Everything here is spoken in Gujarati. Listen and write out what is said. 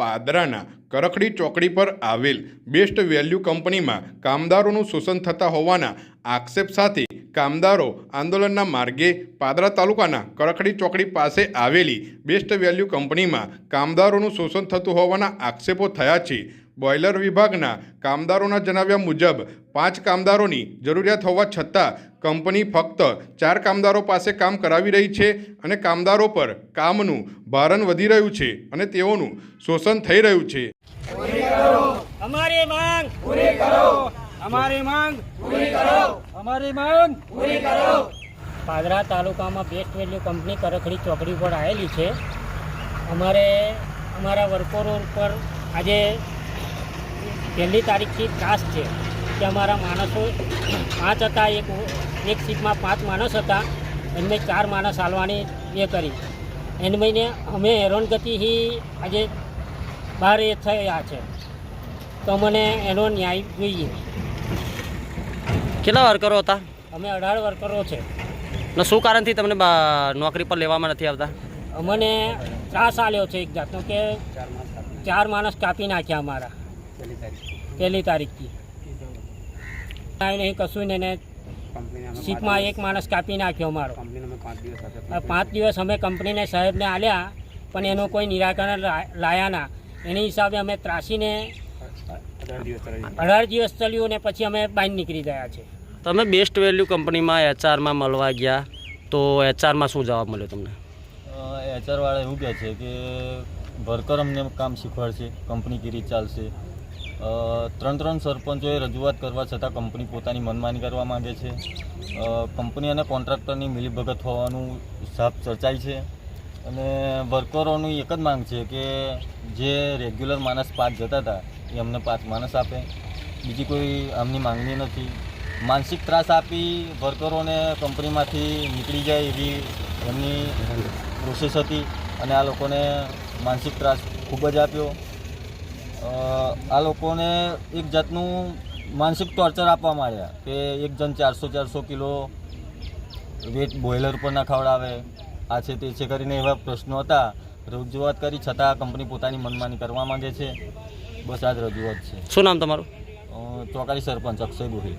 પાદરાના કરખડી ચોકડી પર આવેલ બેસ્ટ વેલ્યુ કંપનીમાં કામદારોનું શોષણ થતા હોવાના આક્ષેપ સાથે કામદારો આંદોલનના માર્ગે પાદરા તાલુકાના કરખડી ચોકડી પાસે આવેલી બેસ્ટ વેલ્યુ કંપનીમાં કામદારોનું શોષણ થતું હોવાના આક્ષેપો થયા છે. બોઇલર વિભાગના કામદારોના જણાવ્યા મુજબ, પાંચ કામદારોની જરૂરિયાત હોવા છતાં કંપની ફક્ત ચાર કામદારો પાસે કામ કરાવી રહી છે અને કામદારો પર કામનું ભારણ વધી રહ્યું છે અને તેઓનું શોષણ થઈ રહ્યું છે. અમારી પાદરા તાલુકામાં બેસ્ટ વેલ્યુ કંપની કરખડી ચોકડી પર આવેલી છે. અમારે અમારા વર્કરો ઉપર આજે પહેલી તારીખથી ત્રાસ છે કે અમારા માણસો પાંચ હતા એક એક સીટમાં પાંચ માણસ હતા. એમને ચાર માણસ હાલવાની એ કરી. એને મહિને અમે હેરાનગતિથી આજે બહાર એ થયા છે. તો મને એનો ન્યાય જોઈએ. કેટલા વર્કરો હતા? અમે અઢાર વર્કરો છે. ને શું કારણથી તમને નોકરી પર લેવામાં નથી આવતા? અમને ત્રાસ આલ્યો છે એક જાતનો કે ચાર માણસ કાપી નાખ્યા અમારા. પહેલી તારીખથી કાંઈ નહીં કશું નહીં ને સીટમાં એક માણસ કાપી નાખ્યો અમારો. પાંચ દિવસ અમે કંપનીને સાહેબને આલ્યા પણ એનું કોઈ નિરાકરણ લાયા ના. એની હિસાબે અમે ત્રાસીને અઢાર દિવસ ચાલ્યું ને પછી અમે બહાર નીકળી ગયા છે. તમે બેસ્ટ વેલ્યુ કંપનીમાં એચઆરમાં મળવા ગયા તો એચઆરમાં શું જવાબ મળ્યો તમને? એચઆરવાળા એવું કહે છે કે વર્કર અમને કામ શીખવાડશે કંપની કેવી ચાલશે. ત્રણ ત્રણ સરપંચોએ રજૂઆત કરવા છતાં કંપની પોતાની મનમાની કરવા માંગે છે. કંપની અને કોન્ટ્રાક્ટરની મિલીભગત હોવાનું સાફ ચર્ચાય છે. અને વર્કરોની એક જ માંગ છે કે જે રેગ્યુલર માણસ પાંચ જતા હતા, એ અમને પાંચ માણસ આપે. બીજી કોઈ આમની માંગણી નથી. માનસિક ત્રાસ આપી વર્કરોને કંપનીમાંથી નીકળી જાય એવી એમની પ્રોસેસ હતી અને આ લોકોને માનસિક ત્રાસ ખૂબ જ આપ્યો. આ લોકોને એક જાતનું માનસિક ટોર્ચર આપવામાં આવ્યા કે એક જણ ચારસો ચારસો કિલો વેટ બોઇલર પર ના ખવડાવે. આ છે તે છે કરીને એવા પ્રશ્નો હતા. રજૂઆત કરી છતાં કંપની પોતાની મનમાની કરવા માંગે છે. બસ આ જ રજૂઆત છે. શું નામ તમારું? ચોકારી સરપંચ અક્ષય ગોહિલ.